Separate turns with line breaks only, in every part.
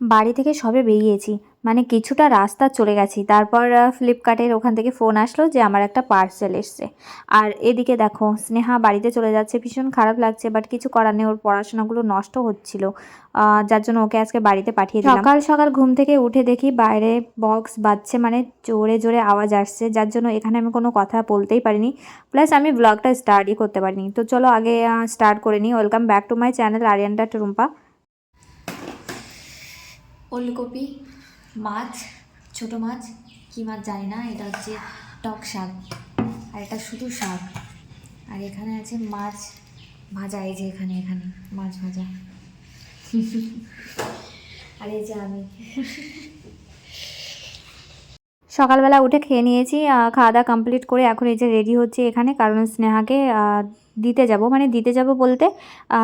বাড়ি থেকে সবে বেরিয়েছি। মানে কিছুটা রাস্তা চলে গেছি। তারপর ফ্লিপকার্টের ওখান থেকে ফোন আসলো যে আমার একটা পার্সেল এসছে। আর এদিকে দেখো, স্নেহা বাড়িতে চলে যাচ্ছে। ভীষণ খারাপ লাগছে বাট কিছু করার নেই। ওর পড়াশোনাগুলো নষ্ট হচ্ছিল। যার জন্য ওকে আজকে বাড়িতে পাঠিয়ে দিলাম। সকাল সকাল ঘুম থেকে উঠে দেখি বাইরে বক্স বাজছে মানে জোরে জোরে আওয়াজ আসছে, যার জন্য এখানে আমি কোনো কথা বলতেই পারিনি। প্লাস আমি ব্লগটা স্টার্টই করতে পারিনি। তো চলো আগে স্টার্ট করে নিই। Welcome back to my channel আরিয়ানটা টুরুম্পা
ওলকপি, মাছ, ছোট মাছ, কী মাছ জানি না, এটা হচ্ছে টক শাক, আর এটা শুধু শাক। আর এখানে আছে মাছ ভাজা, এই যে এখানে এখানে, মাছ ভাজা। আর এই যে আমি।
সকালবেলা উঠে খেয়ে নিয়েছি খাওয়া দাওয়া কমপ্লিট করে এখন এই যে রেডি হচ্ছে এখানে, কারণ স্নেহাকে দিতে যাব। মানে দিতে যাব বলতে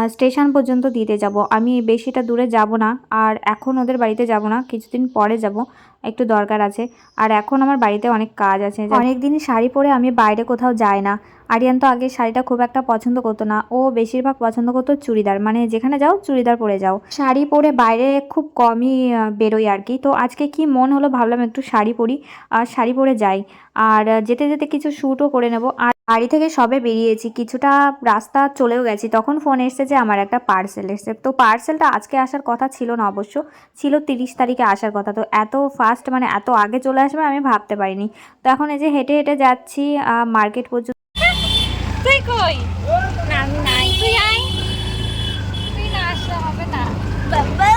স্টেশন পর্যন্ত দিতে যাব। আমি বেশিটা দূরে যাব না। আর এখন ওদের বাড়িতে যাব না। কিছুদিন পরে যাব। একটু দরকার আছে। আর এখন আমার বাড়িতে অনেক কাজ আছে। অনেক দিন শাড়ি পরে আমি বাইরে কোথাও যাই না। আরিয়ান তো আগে শাড়িটা খুব একটা পছন্দ করতো না। ও বেশিরভাগ পছন্দ করতো চুড়িদার। মানে যেখানে যাও, চুড়িদার পরে যাও। শাড়ি পরে বাইরে খুব কমই বেরোই আর কি। তো আজকে কি মন হলো ভাবলাম একটু শাড়ি পরি, আর শাড়ি পরে যাই। আর যেতে যেতে কিছু শ্যুটও করে নেব। আর বাড়ি থেকে সবে বেরিয়েছি। কিছুটা রাস্তা চলেও গেছি। তখন ফোন এসছে যে আমার একটা পার্সেল এসছে। তো পার্সেলটা আজকে আসার কথা ছিল না অবশ্য। ছিল তিরিশ তারিখে আসার কথা। তো এত ফাস্ট মানে এত আগে চলে আসবে আমি ভাবতে পারিনি। তো এখন এই যে হেঁটে হেঁটে যাচ্ছি মার্কেট পর্যন্ত।
তুই কই? না আমি নাই। তুই আয়। তুই না আসলে হবে না। বাবা।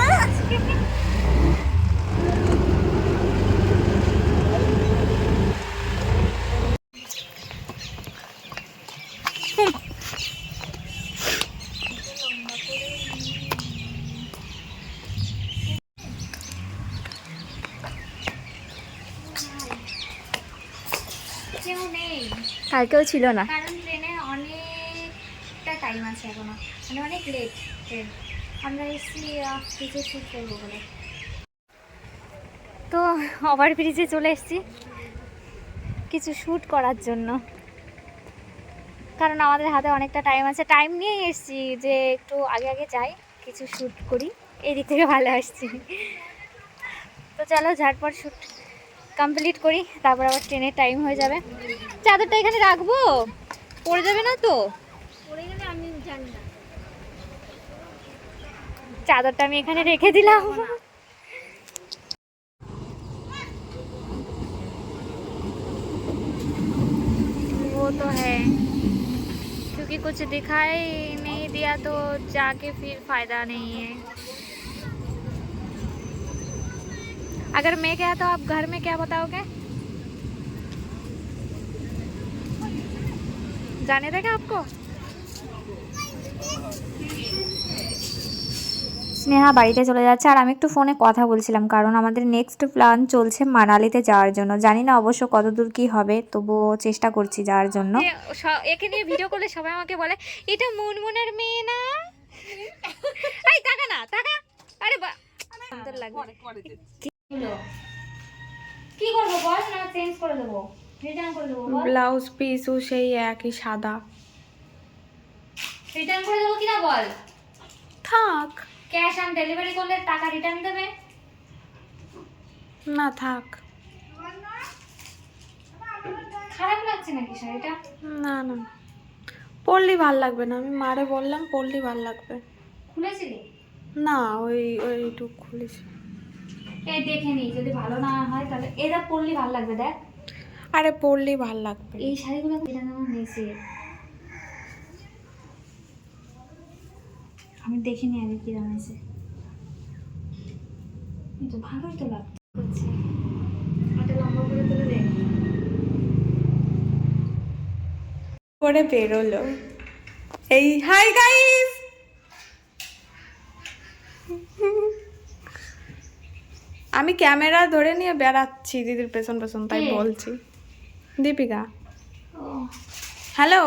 কেউ নেই।
কালকেও ছিল না।
কারণ ট্রেনে অনেকটা টাইম আছে এখনও। মানে অনেক লেট ট্রেন। আমরা এসেছি কিছু শ্যুট করব বলে।
তো ওভার ব্রিজে চলে এসেছি। কিছু শ্যুট করার জন্য। কারণ আমাদের হাতে অনেকটা টাইম আছে। টাইম নিয়েই এসেছি যে একটু আগে আগে যাই কিছু শ্যুট করি। এই দিক থেকে ভালো আসছি। তো চলো ঝটপট শ্যুট কমপ্লিট করি তারপর আবার ট্রেনের টাইম হয়ে যাবে চাদরটা এখানে রাখবো পড়ে যাবে না তো
পড়ে গেলে আমি জানি না
চাদরটা আমি এখানে রেখে দিলাম वो तो है क्योंकि कुछ दिखाई नहीं दिया तो जाके फिर फायदा नहीं है अगर मैं क्या तो आप घर में क्या बताओगे जाने देगा आपको স্নেহা বাড়িতে চলে যাচ্ছে আর আমি একটু ফোনে কথা বলছিলাম কারণ আমাদের নেক্সট প্ল্যান চলছে মানালিতে যাওয়ার জন্য জানি না অবশ্য কতদূর কি হবে তবুও চেষ্টা করছি যাওয়ার জন্য একে নিয়ে ভিডিও করলে সবাই আমাকে বলে এটা মুনমুনের মেয়ে না এই টাকা না টাকা আরে বা সুন্দর লাগবে কি করব বল না চেঞ্জ করে দেবো রিটার্ন করে দেবো
ব্লাউজ পিসও সেই একই সাদা।
রিটার্ন করে দেবো কিনা বল?
থাক।
ক্যাশ অন ডেলিভারি করলে টাকা রিটার্ন দেবে?
না থাক।
খারাপ লাগছে নাকি শাড়িটা?
না না। পরলি ভালো লাগবে না। আমি মারে বললাম পরলি ভালো লাগবে।
খুলেছিলি?
না ওই ওইটুক খুলিস
এই দেখে নি যদি ভালো না হয় তাহলে এটা পরলে ভালো লাগবে দেখ।
আরে পরলি ভালো লাগবে।
এই শাড়িগুলো এটা আমার হয়েছে? আমি আগে কিরম হয়েছে। এই তো ভালোই তো লাগছে। হাতে লম্বা করে তুলে দে।
করে বেরোলো। এই হাই গাইস আমি ক্যামেরা ধরে নিয়ে বেড়াচ্ছি দিদির পেছন পেছন তাই বলছি। দীপিকা।
ও।
হ্যালো?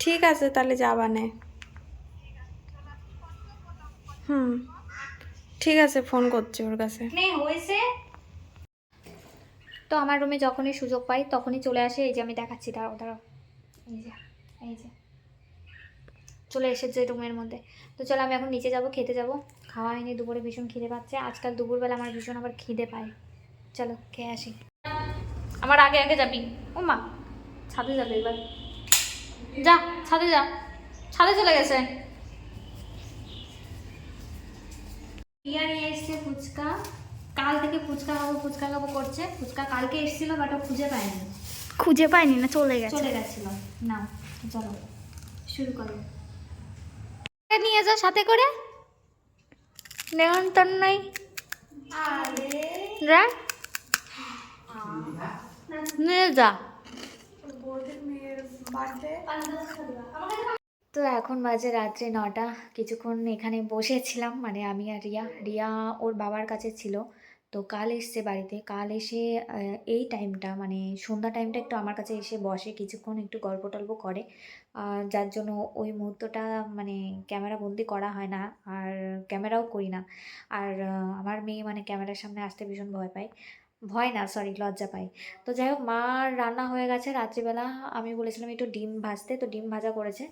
ঠিক আছে তাহলে যাবানে হুম ঠিক আছে ফোন করছি ওর কাছে।
হয়েছে? তো আমার রুমে যখনই সুযোগ পাই তখনই চলে আসে এই যে আমি দেখাচ্ছি দাঁড়াও দাঁড়াও। এই যে এই যে। চলে এসেছে রুমের মধ্যে। তো চলো আমি এখন নিচে যাব খেতে যাব। খাওয়া হয়নি দুপুরে ভীষণ খিদে পাচ্ছে। আজকাল দুপুরবেলা আমার ভীষণ আবার খিদে পায়। চলো খেয়ে আসি। আমার আগে আগে যাবি। ও মা ছাদে যাবে এবার। যা ছাদে যা। ছাদে চলে গেছে। রিয়া নিয়ে এসছে ফুচকা। কাল থেকে ফুচকা খাব ফুচকা খাব করছে। ফুচকা কালকে এসেছিল বাট ও খুঁজে পায়নি।
খুঁজে পাইনি না চলে গেছে।
চলে গেছিল। নাও চলো। শুরু করো। নিয়ে যা সাথে করে। নেমন্তন্ন নাই। যা নিয়ে যা। তো এখন বাজে রাত্রে নটা। কিছুক্ষণ এখানে বসেছিলাম মানে আমি আর রিয়া। রিয়া ওর বাবার কাছে ছিল। তো কাল এসছে বাড়িতে। কাল এসে এই টাইমটা মানে সন্ধ্যা টাইমটা একটু আমার কাছে এসে বসে, কিছুক্ষণ একটু গল্প টল্প করে। যার জন্য ওই মুহূর্তটা মানে ক্যামেরা বন্দি করা হয় না, আর ক্যামেরাও করি না। আর আমার মেয়ে মানে ক্যামেরার সামনে আসতে ভীষণ ভয় পায়। ভয় না সরি লজ্জা পাই। তো যাই হোক, মার রান্না হয়ে গেছে রাত্রিবেলা। আমি বলেছিলাম একটু ডিম ভাজতে, তো ডিম ভাজা করেছে।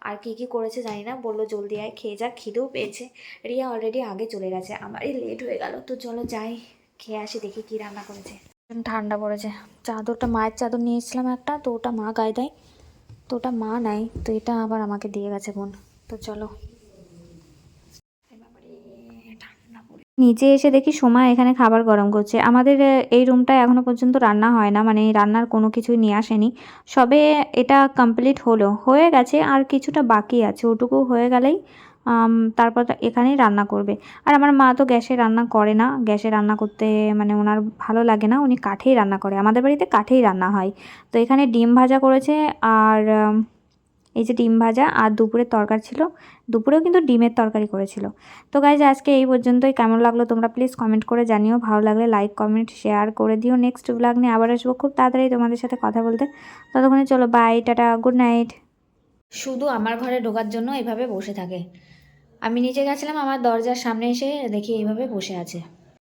আর কী কী করেছে জানি না, বলল জলদি আয়, খেয়ে যা, খিদেও পেয়েছে। রিয়া অলরেডি আগে চলে গেছে, আমারই লেট হয়ে গেল। তো চলো যাই, খেয়ে আসি, দেখি কী রান্না করেছে। ঠান্ডা পড়েছে। চাদরটা, মায়ের চাদর নিয়ে এসেছিলাম একটা, তো ওটা মা গায়ে দেয়, তো ওটা মা নাই তো এটা আবার আমাকে দিয়ে গেছে বোন। তো চলো। নিচে এসে দেখি সময় এখানে খাবার গরম করছে। আমাদের এই রুমটায় এখনও পর্যন্ত রান্না হয় না মানে রান্নার কোনো কিছুই নিয়ে আসেনি। সবে এটা কমপ্লিট হলো। হয়ে গেছে, আর কিছুটা বাকি আছে। ওটুকু হয়ে গেলেই তারপর এখানেই রান্না করবে। আর আমার মা তো গ্যাসে রান্না করে না। গ্যাসে রান্না করতে মানে ওনার ভালো লাগে না। উনি কাঠেই রান্না করে। আমাদের বাড়িতে কাঠেই রান্না হয়। তো এখানে ডিম ভাজা করেছে, আর এই যে ডিম ভাজা আর দুপুরের তরকারি ছিল, দুপুরেও কিন্তু ডিমের তরকারি করেছিল। তো গাইজ আজকে এই পর্যন্তই। কেমন লাগল তোমরা প্লিজ কমেন্ট করে জানিও। ভালো লাগলে লাইক কমেন্ট শেয়ার করে দিও। নেক্সট ব্লগ নিয়ে আবার আসব খুব তাড়াতাড়ি তোমাদের সাথে কথা বলতে। ততক্ষণে চলো বাই টাটা গুড নাইট শুধু আমার ঘরে ঢোকার জন্য এভাবে বসে থাকে। আমি নিচে গেছিলাম, আমার দরজার সামনে এসে দেখি এইভাবে বসে আছে।